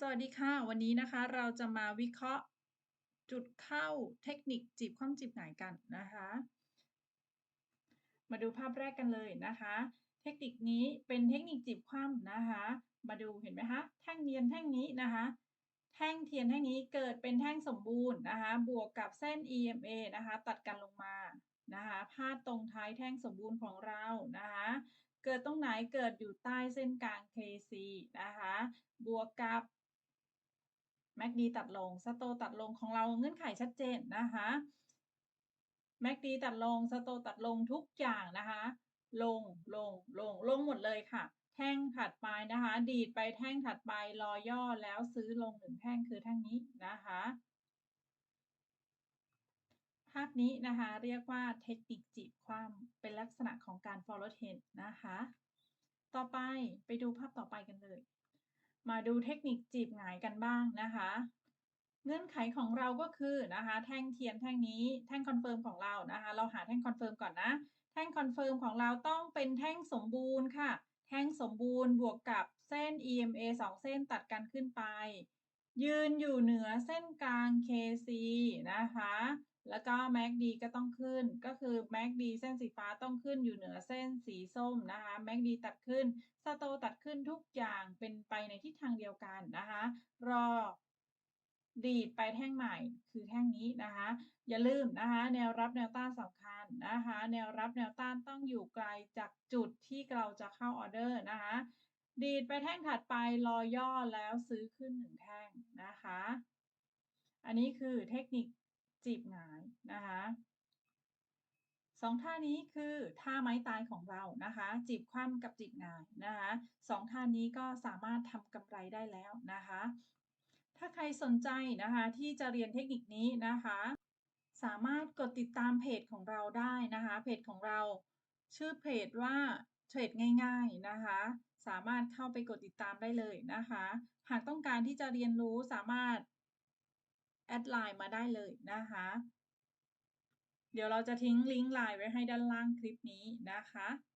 สวัสดีค่ะ วันนี้นะคะเราจะมาวิเคราะห์จุดเข้าเทคนิคจีบคว่ำจีบหงายกันนะคะ มาดูภาพแรกกันเลยนะคะ เทคนิคนี้เป็นเทคนิคจีบคว่ำนะคะ มาดูเห็นไหมคะแท่งเทียนแท่งนี้นะคะ แท่งเทียนแท่งนี้เกิดเป็นแท่งสมบูรณ์นะคะ บวกกับเส้น EMA นะคะ ตัดกันลงมานะคะพาดตรงท้ายแท่งสมบูรณ์ของเรานะคะเกิดตรงไหนเกิดอยู่ใต้เส้นกลาง KC นะคะ บวกกับ แม็กดีตัดลงสโตตัดลงของเราเงื่อนไขชัดเจนนะคะแม็กดีตัดลงสโตตัดลงทุกอย่างนะคะ ลงลงลงลงหมดเลยค่ะ แท่งถัดไปนะคะ ดีดไปแท่งถัดไปรอย่อแล้วซื้อลงหนึ่งแท่งคือแท่งนี้นะคะ ภาพนี้นะคะเรียกว่าเทคนิคจีบคว่ำเป็นลักษณะของการ follow trend นะคะ ต่อไปไปดูภาพต่อไปกันเลย มาดูเทคนิคจีบหงายกันบ้างนะคะ เงื่อนไขของเราก็คือนะคะ แท่งเทียนแท่งนี้แท่งคอนเฟิร์มของเรานะคะ เราหาแท่งคอนเฟิร์มก่อนนะ แท่งคอนเฟิร์มของเราต้องเป็นแท่งสมบูรณ์ค่ะ แท่งสมบูรณ์บวกกับเส้น EMA 2 เส้นตัดกันขึ้นไป ยืนอยู่เหนือเส้นกลาง KC นะคะ แล้วก็ MACD ก็ต้องขึ้น ก็คือ MACD เส้นสีฟ้าต้องขึ้นอยู่เหนือเส้นสีส้มนะคะ MACD ตัดขึ้นสโตตัดขึ้นทุกอย่างเป็นไปในทิศทางเดียวกันนะคะ รอดีดไปแท่งใหม่คือแท่งนี้นะคะ อย่าลืมนะคะ แนวรับแนวต้านสำคัญนะคะ แนวรับแนวต้านต้องอยู่ไกลจากจุดที่เราจะเข้าออเดอร์นะคะ ดีดไปแท่งถัดไปรอย่อแล้วซื้อขึ้นหนึ่งแท่งนะคะ อันนี้คือเทคนิคจีบหงายนะคะสองท่านี้คือท่าไม้ตายของเรานะคะ จีบคว่ำกับจีบหงายนะคะสองท่านี้ก็สามารถทำกำไรได้แล้วนะคะ ถ้าใครสนใจนะคะที่จะเรียนเทคนิคนี้นะคะ สามารถกดติดตามเพจของเราได้นะคะ เพจของเรา ชื่อเพจว่าเทรดง่าย ๆนะคะ สามารถเข้าไปกดติดตามได้เลยนะคะ หากต้องการที่จะเรียนรู้สามารถแอดไลน์มาได้เลยนะคะ เดี๋ยวเราจะทิ้งลิงก์ไลน์ไว้ให้ด้านล่างคลิปนี้นะคะ